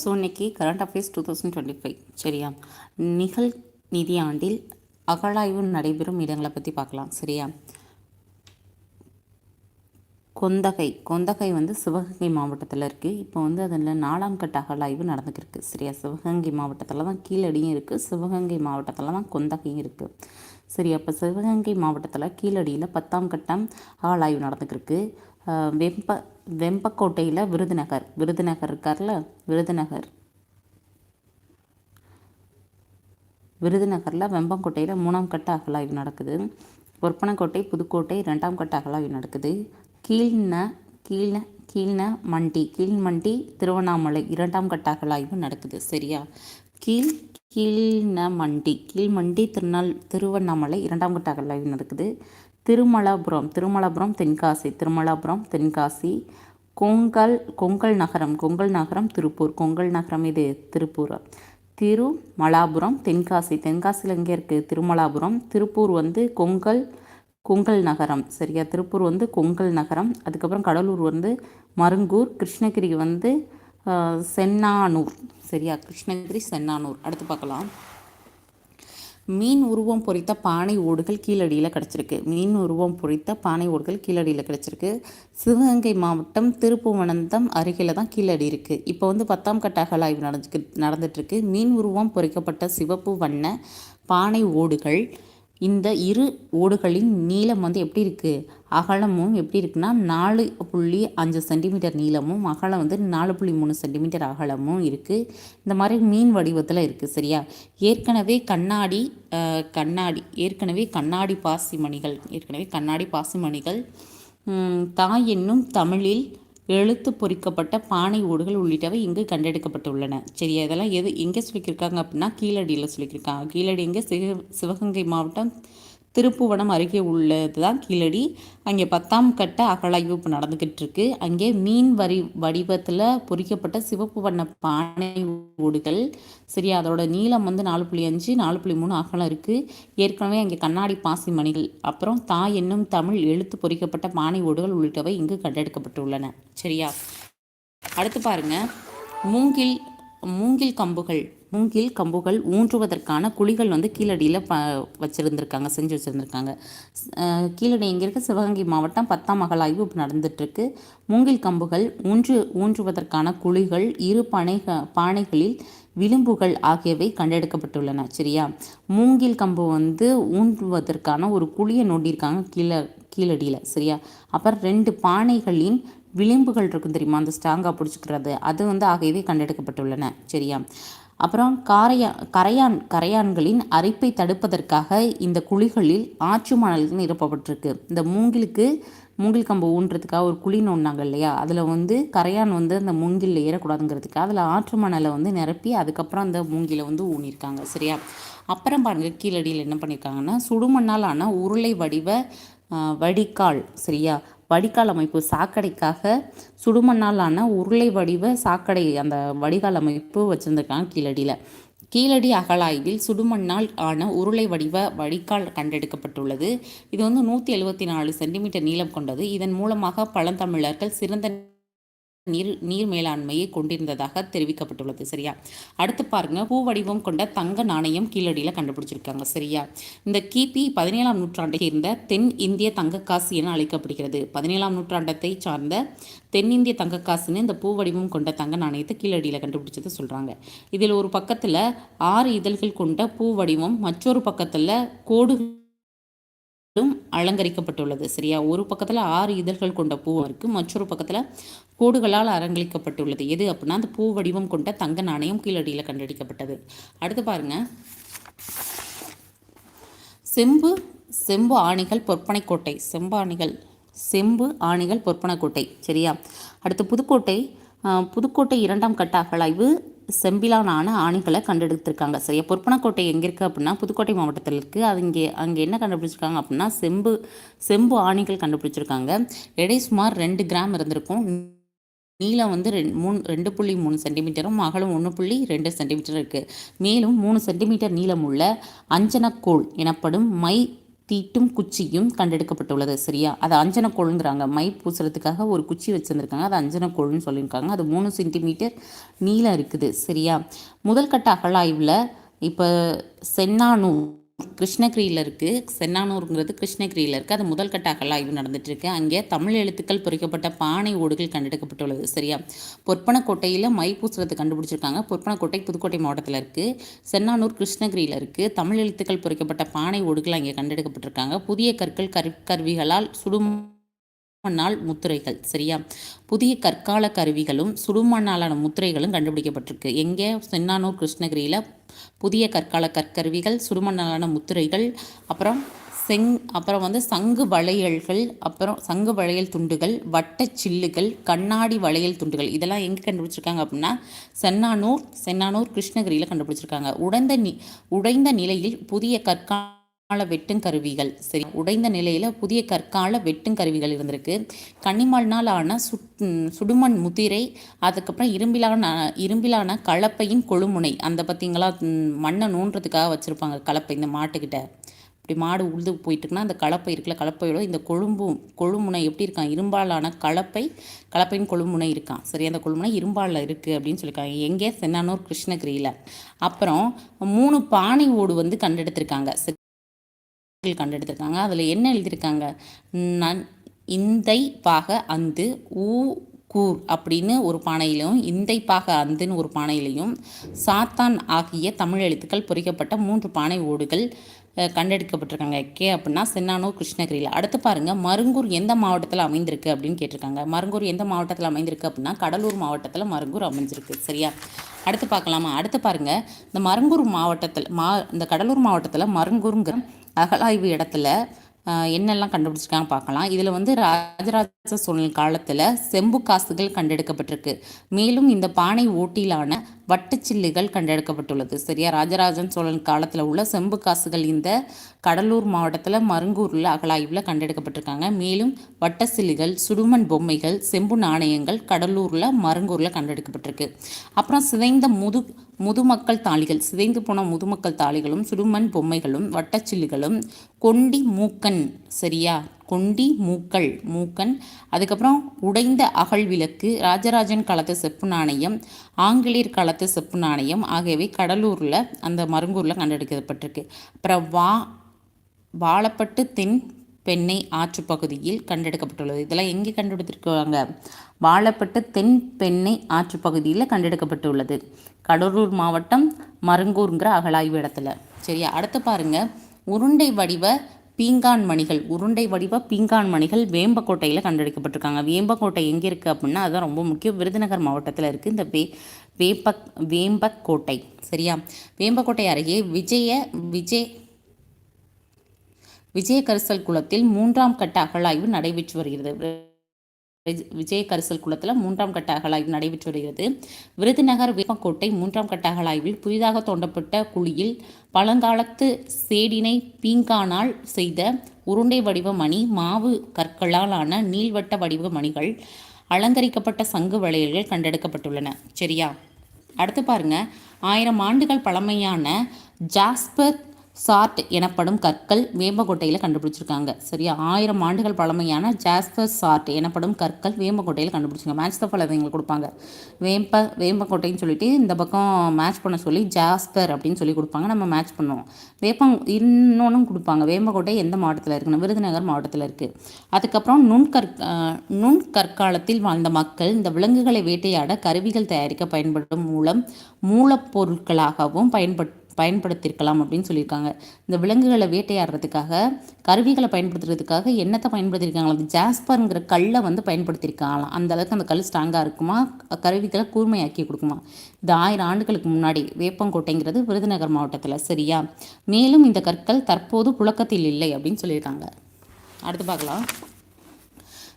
So இன்னைக்கு current affairs two thousand twenty five சரியா? நிகழ் நிதியாண்டில் அகழாய்வு நடைபெறும் இடங்களை பற்றி பார்க்கலாம். சரியா? கொந்தகை. கொந்தகை வந்து சிவகங்கை மாவட்டத்தில் இருக்குது இப்போ வந்து அதில் நாலாம் கட்ட அகழாய்வு நடந்துக்கிருக்கு சரியா? சிவகங்கை மாவட்டத்தில் தான் கீழடியும் இருக்குது சிவகங்கை மாவட்டத்தில் தான் கொந்தகையும் இருக்குது சரி அப்போ சிவகங்கை மாவட்டத்தில் கீழடியில் பத்தாம் கட்டம் அகழாய்வு நடந்துக்கிருக்கு வெம்ப வெம்பக்கோட்டையில் விருதுநகர். விருதுநகர் இருக்கார்ல? விருதுநகர். விருதுநகரில் வெம்பங்கோட்டையில் மூணாம் கட்ட அகலாய்வு நடக்குது. ஒற்பனக்கோட்டை புதுக்கோட்டை ரெண்டாம் கட்ட அகலாய்வு நடக்குது. கீழ்ன கீழ்ன கீழ்ன மண்டி கீழ்மண்டி திருவண்ணாமலை இரண்டாம் கட்ட அகலாய்வு நடக்குது. சரியா? கீழ் கீழ்ன மண்டி கீழ்மண்டி திருநாள் திருவண்ணாமலை இரண்டாம் கட்ட அகலாய்வு நடக்குது. திருமலாபுரம் திருமலாபுரம் தென்காசி திருமலாபுரம் தென்காசி கொங்கல் கொங்கல் நகரம் கொங்கல் நகரம் திருப்பூர் கொங்கல் நகரம் இது திருப்பூர். திருமலாபுரம் தென்காசி தென்காசியில் எங்கே இருக்குது திருமலாபுரம் திருப்பூர் வந்து கொங்கல் கொங்கல் நகரம். சரியா? திருப்பூர் வந்து கொங்கல் நகரம். அதுக்கப்புறம் கடலூர் வந்து மருங்கூர் கிருஷ்ணகிரி வந்து சென்னானூர். சரியா? கிருஷ்ணகிரி சென்னானூர். அடுத்து பார்க்கலாம். மீன் உருவம் பொறித்த பானை ஓடுகள் கீழடியில் கிடச்சிருக்கு. மீன் உருவம் பொறித்த பானை ஓடுகள் கீழடியில் கிடச்சிருக்கு. சிவகங்கை மாவட்டம் திருப்புவனந்தம் அருகில் தான் கீழடி இருக்குது இப்போ வந்து பத்தாம் கட்ட அகலாய்வு நடந்துக்கு நடந்துட்டுருக்கு மீன் உருவம் பொறிக்கப்பட்ட சிவப்பு வண்ண பானை ஓடுகள் இந்த இரு ஓடுகளின் நீளம் வந்து எப்படி இருக்குது அகலமும் எப்படி இருக்குன்னா நாலு புள்ளி அஞ்சு சென்டிமீட்டர் நீளமும் அகலம் வந்து நாலு புள்ளி மூணு சென்டிமீட்டர் அகலமும் இருக்குது இந்த மாதிரி மீன் வடிவத்தில் இருக்குது சரியா? ஏற்கனவே கண்ணாடி கண்ணாடி ஏற்கனவே கண்ணாடி பாசிமணிகள் ஏற்கனவே கண்ணாடி பாசிமணிகள் தாய் என்னும் தமிழில் எழுத்து பொறிக்கப்பட்ட பானை ஓடுகள் உள்ளிட்டவை இங்கு கண்டெடுக்கப்பட்டுள்ளன. சரியா? இதெல்லாம் எது எங்கே சொல்லியிருக்காங்க அப்படின்னா கீழடியில் சொல்லியிருக்காங்க கீழடி எங்கே? சிவ சிவகங்கை மாவட்டம் திருப்புவனம் அருகே உள்ளது தான் கீழடி. அங்கே பத்தாம் கட்ட அகழாய்வு இப்போ நடந்துக்கிட்டு இருக்கு அங்கே மீன் வரி வடிவத்தில் பொறிக்கப்பட்ட சிவப்பு வண்ண பானை ஓடுகள். சரியா அதோட நீளம் வந்து நாலு புள்ளி அஞ்சு நாலு புள்ளி மூணு அகலம் இருக்குது ஏற்கனவே அங்கே கண்ணாடி பாசி மணிகள் அப்புறம் தா என்னும் தமிழ் எழுத்து பொறிக்கப்பட்ட பானை ஓடுகள் உள்ளிட்டவை இங்கு கண்டெடுக்கப்பட்டுள்ளன. சரியா? அடுத்து பாருங்க. மூங்கில் மூங்கில் கம்புகள். மூங்கில் கம்புகள் ஊன்றுவதற்கான குழிகள் வந்து கீழடியில் ப வச்சுருந்துருக்காங்க செஞ்சு வச்சுருந்துருக்காங்க. கீழடி இங்கே இருக்க? சிவகங்கை மாவட்டம் பத்தாம் மகளாய்வு இப்போ நடந்துட்டுருக்கு. மூங்கில் கம்புகள் ஊன்று ஊன்றுவதற்கான குழிகள் இரு பனைக பானைகளில் விளிம்புகள் ஆகியவை கண்டெடுக்கப்பட்டுள்ளன சரியா? மூங்கில் கம்பு வந்து ஊன்றுவதற்கான ஒரு குழியை நோண்டியிருக்காங்க கீழே கீழடியில் சரியா? அப்புறம் ரெண்டு பானைகளின் விளிம்புகள் இருக்கும் தெரியுமா? அந்த ஸ்டாங்காக பிடிச்சிக்கிறது அது வந்து ஆகியவை கண்டெடுக்கப்பட்டுள்ளன சரியா? அப்புறம் காரையா கரையான் கரையான்களின் அரிப்பை தடுப்பதற்காக இந்த குழிகளில் ஆற்று மணல் நிரப்பப்பட்டிருக்கு. இந்த மூங்கிலுக்கு மூங்கில் கம்பு ஊன்றதுக்காக ஒரு குழி நோண்டாங்க இல்லையா? அதில் வந்து கரையான் வந்து அந்த மூங்கிலில் ஏறக்கூடாதுங்கிறதுக்காக அதில் ஆற்று மணலை வந்து நிரப்பி அதுக்கப்புறம் அந்த மூங்கிலை வந்து ஊனியிருக்காங்க சரியா? அப்புறம் பாருங்க கீழடியில் என்ன பண்ணியிருக்காங்கன்னா சுடுமண்ணால் ஆன உருளை வடிவ வடிகால் சரியா? வடிகால் அமைப்பு சாக்கடைக்காக சுடுமண்ணால் ஆன உருளை வடிவ சாக்கடை அந்த வடிகால் அமைப்பு வச்சுருந்துருக்காங்க கீழடியில். கீழடி அகழாய்வில் சுடுமண்ணால் ஆன உருளை வடிவ வடிகால் கண்டெடுக்கப்பட்டுள்ளது. இது வந்து நூற்றி எழுபத்தி நாலு சென்டிமீட்டர் நீளம் கொண்டது. இதன் மூலமாக பழந்தமிழர்கள் சிறந்த நீர் நீர் மேலாண்மையை கொண்டிருந்ததாக தெரிவிக்கப்பட்டுள்ளது சரியா? அடுத்து பாருங்க பூ வடிவம் கொண்ட தங்க நாணயம் கீழடியில் கண்டுபிடிச்சிருக்காங்க சரியா? இந்த கிபி பதினேழாம் நூற்றாண்டை சேர்ந்த தென் இந்திய தங்கக்காசு என அழைக்கப்படுகிறது. பதினேழாம் நூற்றாண்டத்தை சார்ந்த தென்னிந்திய தங்கக்காசுன்னு இந்த பூ வடிவம் கொண்ட தங்க நாணயத்தை கீழடியில் கண்டுபிடிச்சதை சொல்கிறாங்க இதில் ஒரு பக்கத்தில் ஆறு இதழ்கள் கொண்ட பூ வடிவம் மற்றொரு பக்கத்தில் கோடு அலங்கரிக்கப்பட்டுள்ளது. சரியா? ஒரு பக்கத்தில் ஆறு இதழ்கள் கொண்ட பூவும் இருக்குது மற்றொரு பக்கத்தில் கோடுகளால் அலங்கரிக்கப்பட்டுள்ளது. எது அப்படின்னா அந்த பூ வடிவம் கொண்ட தங்க நாணயம் கீழடியில் கண்டடிக்கப்பட்டது. அடுத்து பாருங்க. செம்பு செம்பு ஆணிகள் பொற்பனை கோட்டை. செம்பு ஆணிகள் செம்பு ஆணிகள் பொற்பனை கோட்டை. சரியா? அடுத்து புதுக்கோட்டை புதுக்கோட்டை இரண்டாம் கட்ட அகழாய்வு செம்பிலானான ஆணிகளை கண்டெடுத்திருக்காங்க. சரியா பொற்பனக்கோட்டை எங்கே இருக்குது அப்படின்னா புதுக்கோட்டை மாவட்டத்தில் இருக்குது அது இங்கே அங்கே என்ன கண்டுபிடிச்சிருக்காங்க அப்படின்னா செம்பு செம்பு ஆணிகள் கண்டுபிடிச்சிருக்காங்க. எடை சுமார் ரெண்டு கிராம் இருந்திருக்கும். நீளம் வந்து ரெண்டு மூணு ரெண்டு புள்ளி மூணு சென்டிமீட்டரும் அகலம் ஒன்று புள்ளி ரெண்டு சென்டிமீட்டர் இருக்குது மேலும் மூணு சென்டிமீட்டர் நீளமுள்ள அஞ்சனக்கோள் எனப்படும் மை தீட்டும் குச்சியும் கண்டெடுக்கப்பட்டுள்ளது. சரியா? அது அஞ்சனக்கோளுங்கிறாங்க மை பூசுறதுக்காக ஒரு குச்சி வச்சுருந்துருக்காங்க. அது அஞ்சனக்கோள்னு சொல்லியிருக்காங்க. அது மூணு சென்டிமீட்டர் நீளம் இருக்குது. சரியா? முதல் கட்ட அகழாய்வில் இப்போ சென்னானூர் கிருஷ்ணகிரியில் இருக்குது சென்னானூருங்கிறது கிருஷ்ணகிரியில் இருக்குது அது முதல் கட்ட அகழாய்வு நடந்துட்டுருக்கு. அங்கே தமிழ் எழுத்துக்கள் பொறிக்கப்பட்ட பானை ஓடுகள் கண்டெடுக்கப்பட்டுள்ளது. சரியா? பொற்பனக்கோட்டையில் மை பூசுறது கண்டுபிடிச்சிருக்காங்க. பொற்பனக்கோட்டை புதுக்கோட்டை மாவட்டத்தில் இருக்குது சென்னானூர் கிருஷ்ணகிரியில் இருக்குது தமிழ் எழுத்துக்கள் பொறிக்கப்பட்ட பானை ஓடுகள் அங்கே கண்டெடுக்கப்பட்டிருக்காங்க. புதிய கற்கள் கரு கருவிகளால் சுடும் மண்ணால் முத்திரைகள். சரியா? புதிய கற்கால கருவிகளும் சுடுமண்ணாலான முத்திரைகளும் கண்டுபிடிக்கப்பட்டிருக்கு. எங்கே? சென்னானூர் கிருஷ்ணகிரியில் புதிய கற்கால கற்கருவிகள் சுடுமண்ணாலான முத்திரைகள் அப்புறம் செங் அப்புறம் வந்து சங்கு வளையல்கள் அப்புறம் சங்கு வளையல் துண்டுகள் வட்ட சில்லுகள் கண்ணாடி வளையல் துண்டுகள். இதெல்லாம் எங்கே கண்டுபிடிச்சிருக்காங்க அப்படின்னா சென்னானூர் சென்னானூர் கிருஷ்ணகிரியில் கண்டுபிடிச்சிருக்காங்க. உடைந்த நி உடைந்த நிலையில் புதிய கற்கா கற்கால வெட்டும் கருவிகள். சரி உடைந்த நிலையில் புதிய கற்கால வெட்டும் கருவிகள் இருந்திருக்கு. கன்னிமால்னால் ஆன சுட் சுடுமண் முதிரை அதுக்கப்புறம் இரும்பிலான இரும்பிலான கலப்பையின் கொழுமுனை. அந்த பார்த்தீங்களா மண்ணை நோண்டுறதுக்காக வச்சுருப்பாங்க கலப்பை இந்த மாட்டுக்கிட்ட. இப்படி மாடு உழுது போயிட்டுருக்குன்னா அந்த கலப்பை இருக்குல்ல கலப்பையோட இந்த கொழும்பு கொழுமுனை எப்படி இருக்கான்? இரும்பாலான கலப்பை கலப்பையின் கொழுமுனை இருக்கான். சரி அந்த கொழுமுனை இரும்பாலில் இருக்குது அப்படின்னு சொல்லியிருக்காங்க. எங்கே? சென்னானூர் கிருஷ்ணகிரியில். அப்புறம் மூணு பானை ஓடு வந்து கண்டெடுத்திருக்காங்க. கண்டெடுத்திருக்காங்க. அதில் என்ன எழுதியிருக்காங்க? நன் இந்தை பாக அந்து ஊ கூர் அப்படின்னு ஒரு பானையிலையும் இந்தை பாக அந்துன்னு ஒரு பானையிலையும் சாத்தான் ஆகிய தமிழ் எழுத்துக்கள் பொறிக்கப்பட்ட மூன்று பானை ஓடுகள் கண்டெடுக்கப்பட்டிருக்காங்க. கே அப்படின்னா சென்னானூர் கிருஷ்ணகிரியில். அடுத்து பாருங்கள் மருங்கூர் எந்த மாவட்டத்தில் அமைந்திருக்கு அப்படின்னு கேட்டிருக்காங்க. மருங்கூர் எந்த மாவட்டத்தில் அமைந்திருக்கு அப்படின்னா கடலூர் மாவட்டத்தில் மருங்கூர் அமைஞ்சிருக்கு. சரியா? அடுத்து பார்க்கலாமா? அடுத்து பாருங்கள் இந்த மருங்கூர் மாவட்டத்தில் மா இந்த கடலூர் மாவட்டத்தில் மருங்கூருங்கிற அகலாய்வு இடத்துல என்னெல்லாம் கண்டுபிடிச்சிருக்காங்க பார்க்கலாம். இதில் வந்து ராஜராஜ சோழன் காலத்தில் செம்பு காசுகள் கண்டெடுக்கப்பட்டிருக்கு. மேலும் இந்த பானை ஓட்டிலான வட்டுச்சில்லுகள் கண்டெடுக்கப்பட்டுள்ளது. சரியா? ராஜராஜன் சோழன் காலத்தில் உள்ள செம்பு காசுகள் இந்த கடலூர் மாவட்டத்தில் மருங்கூரில் அகலாய்வில் கண்டெடுக்கப்பட்டிருக்காங்க. மேலும் வட்டச்சில்லுகள் சுடுமண் பொம்மைகள் செம்பு நாணயங்கள் கடலூரில் மருங்கூரில் கண்டெடுக்கப்பட்டிருக்கு. அப்புறம் சிதைந்த முது முதுமக்கள் தாளிகள் சிதைந்து போன முதுமக்கள் தாளிகளும் சுடுமண் பொம்மைகளும் வட்டச்சில்லுகளும் கொண்டி மூக்கன் சரியா? கொண்டி மூக்கள் மூக்கன். அதுக்கப்புறம் உடைந்த அகல் விளக்கு ராஜராஜன் காலத்து செப்பு நாணயம் ஆங்கிலேயர் காலத்து செப்பு நாணயம் ஆகியவை கடலூரில் அந்த மருங்கூரில் கண்டெடுக்கப்பட்டிருக்கு. அப்புறம் வா வாழப்பட்டு தென் பெண்ணை ஆற்று பகுதியில் கண்டெடுக்கப்பட்டுள்ளது. இதெல்லாம் எங்கே கண்டுபிடித்திருக்காங்க வாழப்பட்டு தென் பெண்ணை ஆற்று பகுதியில் கண்டெடுக்கப்பட்டுள்ளது. கடலூர் மாவட்டம் மருங்கூருங்கிற அகழாய்வு இடத்துல. சரியா? அடுத்து பாருங்கள் உருண்டை வடிவ பீங்கான் மணிகள் உருண்டை வடிவ பீங்கான் மணிகள் வேம்பக்கோட்டையில் கண்டெடுக்கப்பட்டிருக்காங்க. வேம்பக்கோட்டை எங்கே இருக்குது அப்படின்னா அதுதான் ரொம்ப முக்கியம். விருதுநகர் மாவட்டத்தில் இருக்குது இந்த வே வேம்பக் வேம்பக்கோட்டை. சரியா? வேம்பக்கோட்டை அருகே விஜய விஜய் விஜய கரிசல் குளத்தில் மூன்றாம் கட்ட அகழாய்வு நடைபெற்று வருகிறது. விஜய கரிசல் குளத்தில் மூன்றாம் கட்ட அகழாய்வு நடைபெற்று வருகிறது. விருதுநகர் வேப்பக்கோட்டை மூன்றாம் கட்ட அகழாய்வில் புதிதாக தோண்டப்பட்ட குழியில் பழங்காலத்து சேடினை பீங்கானால் செய்த உருண்டை வடிவ மணி மாவு கற்களால் ஆன நீள்வட்ட வடிவ மணிகள் அலங்கரிக்கப்பட்ட சங்கு வளையல்கள் கண்டெடுக்கப்பட்டுள்ளன. சரியா? அடுத்து பாருங்க. ஆயிரம் ஆண்டுகள் பழமையான ஜாஸ்பர் சார்ட் எனப்படும் கற்கள் வேம்பக்கோட்டையில் கண்டுபிடிச்சிருக்காங்க. சரியா? ஆயிரம் ஆண்டுகள் பழமையான ஜாஸ்பர் சார்ட் எனப்படும் கற்கள் வேம்பக்கோட்டையில் கண்டுபிடிச்சிருக்காங்க. மேட்ச் தான் எங்களுக்கு கொடுப்பாங்க. வேம்ப வேம்பக்கோட்டைன்னு சொல்லிட்டு இந்த பக்கம் மேட்ச் பண்ண சொல்லி ஜாஸ்பர் அப்படின்னு சொல்லி கொடுப்பாங்க. நம்ம மேட்ச் பண்ணுவோம். வேப்பம் இன்னொன்றும் கொடுப்பாங்க. வேம்பக்கோட்டை எந்த மாவட்டத்தில் இருக்குன்னு? விருதுநகர் மாவட்டத்தில் இருக்குது அதுக்கப்புறம் நுண்கற் நுண்கற்காலத்தில் வாழ்ந்த மக்கள் இந்த விலங்குகளை வேட்டையாட கருவிகள் தயாரிக்க பயன்படும் மூலம் மூலப்பொருட்களாகவும் பயன்பட்டு பயன்படுத்தியிருக்கலாம் அப்படின்னு சொல்லியிருக்காங்க. இந்த விலங்குகளை வேட்டையாடுறதுக்காக கருவிகளை பயன்படுத்துறதுக்காக என்னத்தை பயன்படுத்தியிருக்காங்களா? அந்த ஜாஸ்பருங்கிற கல்லை வந்து பயன்படுத்தியிருக்காங்களாம் அந்த அளவுக்கு அந்த கல் ஸ்ட்ராங்காக இருக்குமா? கருவிகளை கூர்மையாக்கி கொடுக்குமா? இது ஆயிரம் ஆண்டுகளுக்கு முன்னாடி வேப்பங்கோட்டைங்கிறது விருதுநகர் மாவட்டத்தில் சரியா? மேலும் இந்த கற்கள் தற்போது புழக்கத்தில் இல்லை அப்படின்னு சொல்லியிருக்காங்க. அடுத்து பார்க்கலாம்.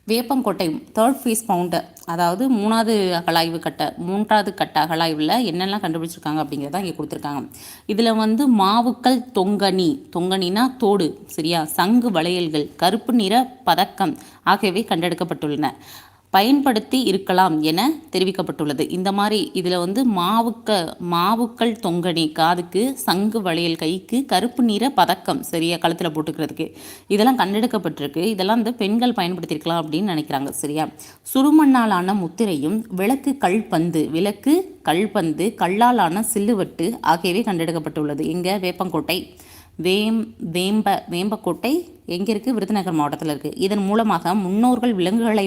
வேப்பங்கோட்டை தேர்ட் ஃபேஸ் பவுண்டர் அதாவது மூணாவது அகலாய்வு கட்ட மூன்றாவது கட்ட அகலாய்வில் என்னெல்லாம் கண்டுபிடிச்சிருக்காங்க அப்படிங்கிறத இங்கே கொடுத்துருக்காங்க. இதில் வந்து மாவுக்கள் தொங்கனி தொங்கனினா தோடு சரியா? சங்கு வளையல்கள் கருப்பு நிற பதக்கம் ஆகியவை கண்டெடுக்கப்பட்டுள்ளன. பயன்படுத்தி இருக்கலாம் என தெரிவிக்கப்பட்டுள்ளது. இந்த மாதிரி இதில் வந்து மாவுக்க மாவுக்கள் தொங்கணி காதுக்கு சங்கு வளையல் கைக்கு கருப்பு நிற பதக்கம் சரியா கழுத்தில் போட்டுக்கிறதுக்கு. இதெல்லாம் கண்டெடுக்கப்பட்டிருக்கு இதெல்லாம் வந்து பெண்கள் பயன்படுத்தியிருக்கலாம் அப்படின்னு நினைக்கிறாங்க. சரியா? சுருமண்ணாலான முத்திரையும் விளக்கு கல்பந்து விளக்கு கல்பந்து கல்லாலான சில்லுவட்டு ஆகியவை கண்டெடுக்கப்பட்டுள்ளது. எங்கே? வேப்பங்கோட்டை. வேம் வேம்ப வேம்பக்கோட்டை எங்கே இருக்குது விருதுநகர் மாவட்டத்தில் இருக்குது இதன் மூலமாக முன்னோர்கள் விலங்குகளை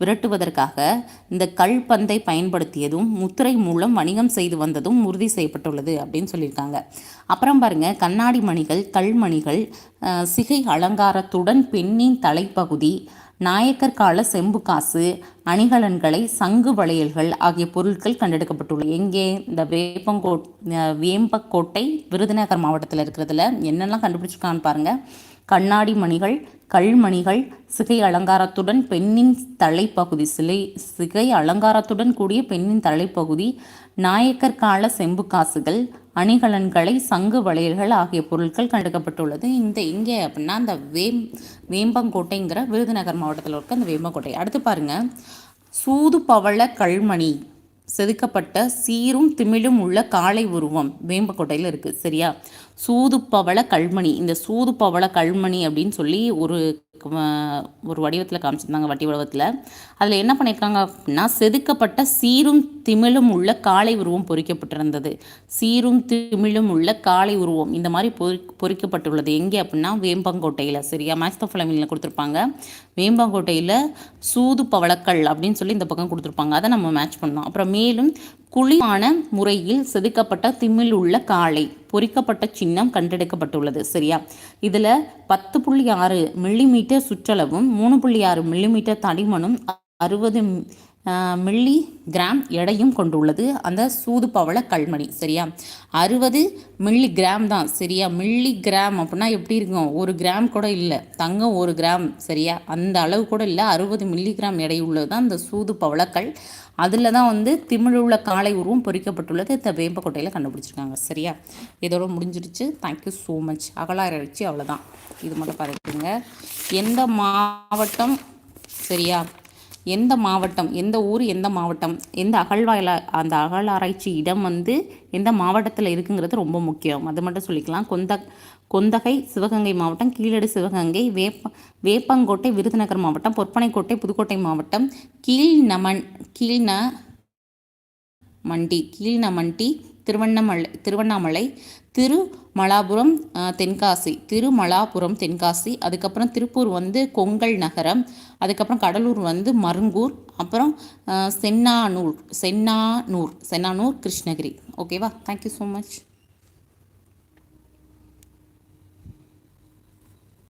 விரட்டுவதற்காக இந்த கல்பந்தை பயன்படுத்தியதும் முத்திரை மூலம் வணிகம் செய்து வந்ததும் உறுதி செய்யப்பட்டுள்ளது அப்படின்னு சொல்லியிருக்காங்க. அப்புறம் பாருங்க கண்ணாடி மணிகள் கல்மணிகள் சிகை அலங்காரத்துடன் பெண்ணின் தலைப்பகுதி நாயக்கர் கால செம்பு காசு அணிகலன்களை சங்கு வளையல்கள் ஆகிய பொருட்கள் கண்டெடுக்கப்பட்டுள்ளது. எங்கே? இந்த வேப்பங்கோட் வேம்பக்கோட்டை விருதுநகர் மாவட்டத்தில் இருக்கிறதுல. என்னெல்லாம் கண்டுபிடிச்சிருக்கான்னு பாருங்க. கண்ணாடி மணிகள் கல்மணிகள் சிகை அலங்காரத்துடன் பெண்ணின் தலைப்பகுதி சிலை சிகை அலங்காரத்துடன் கூடிய பெண்ணின் தலைப்பகுதி நாயக்கர் கால செம்பு காசுகள் அணிகலன்களை சங்கு வளையல்கள் ஆகிய பொருட்கள் கண்டுக்கப்பட்டுள்ளது இந்த இங்கே அப்படின்னா அந்த வேம் வேம்பங்கோட்டைங்கிற விருதுநகர் மாவட்டத்தில் இருக்க அந்த வேம்பங்கோட்டை. அடுத்து பாருங்க. சூது பவள கல்மணி. செதுக்கப்பட்ட சீரும் திமிழும் உள்ள காளை உருவம் வேம்பக்கோட்டையில் இருக்குது சரியா? சூதுப்பவள கல்மணி. இந்த சூதுப்பவள கல்மணி அப்படின்னு சொல்லி ஒரு ஒரு வடிவத்தில் காமிச்சிருந்தாங்க வட்டி வடிவத்தில். அதில் என்ன பண்ணியிருக்காங்க அப்படின்னா செதுக்கப்பட்ட சீரும் திமிழும் உள்ள காளை உருவம் பொறிக்கப்பட்டிருந்தது. சீரும் திமிழும் உள்ள காளை உருவம் இந்த மாதிரி பொறி பொறிக்கப்பட்டுள்ளது. எங்கே அப்படின்னா வேம்பங்கோட்டையில். சரியா? மேக்ஸ் ஃபிளமிங்கில் கொடுத்துருப்பாங்க. வேம்பங்கோட்டையில் சூது பவளக்கல் அப்படின்னு சொல்லி இந்த பக்கம் கொடுத்துருப்பாங்க. அதை நம்ம மேட்ச் பண்ணோம். அப்புறம் மேலும் குழிவான முறையில் செதுக்கப்பட்ட திம்மில் உள்ள காளை. பொறிக்கப்பட்ட சின்னம் கண்டெடுக்கப்பட்டுள்ளது. சரியா? இதில் பத்து புள்ளி ஆறு மில்லிமீட்டர் சுற்றளவும் மூணு புள்ளி ஆறு மில்லிமீட்டர் தடிமனும் அறுபது மில்லி கிராம் எடையும் கொண்டுள்ளது. அந்த சூது பவள கல்மணி சரியா? அறுபது மில்லி கிராம் தான் சரியா? மில்லி கிராம் அப்படின்னா எப்படி இருக்கும்? ஒரு கிராம் கூட இல்லை. தங்கம் ஒரு கிராம் சரியா? அந்த அளவு கூட இல்லை. அறுபது மில்லி கிராம் எடை உள்ளது தான் அந்த சூது பவளக்கல். அதில் தான் வந்து திமிழுள்ள காளை உருவம் பொறிக்கப்பட்டுள்ளது. இந்த வேம்பக்கோட்டையில் கண்டுபிடிச்சிருக்காங்க சரியா? இதோட முடிஞ்சிருச்சு. தேங்க்யூ ஸோ மச் அகலாராய்ச்சி அவ்வளோதான் இது மட்டும் பார்த்துக்கோங்க எந்த மாவட்டம் சரியா? எந்த மாவட்டம் எந்த ஊர் எந்த மாவட்டம் எந்த அகழ்வாயில் அந்த அகழாராய்ச்சி இடம் வந்து எந்த மாவட்டத்தில் இருக்குங்கிறது ரொம்ப முக்கியம். அது மட்டும் சொல்லிக்கலாம். கொந்த கொந்தகை சிவகங்கை மாவட்டம் கீழடி சிவகங்கை வேப்ப வேப்பங்கோட்டை விருதுநகர் மாவட்டம் பொற்பனைக்கோட்டை புதுக்கோட்டை மாவட்டம் கீழ்நமன் கீழ்ந மண்டி கீழ்நமண்டி திருவண்ணாமலை திருவண்ணாமலை திரு மலாபுரம் தென்காசி. திருமலாபுரம் தென்காசி. அதுக்கப்புறம் திருப்பூர் வந்து கொங்கல் நகரம். அதுக்கப்புறம் கடலூர் வந்து மருங்கூர். அப்புறம் சென்னானூர் சென்னானூர் சென்னானூர் கிருஷ்ணகிரி. ஓகேவா? Thank you so much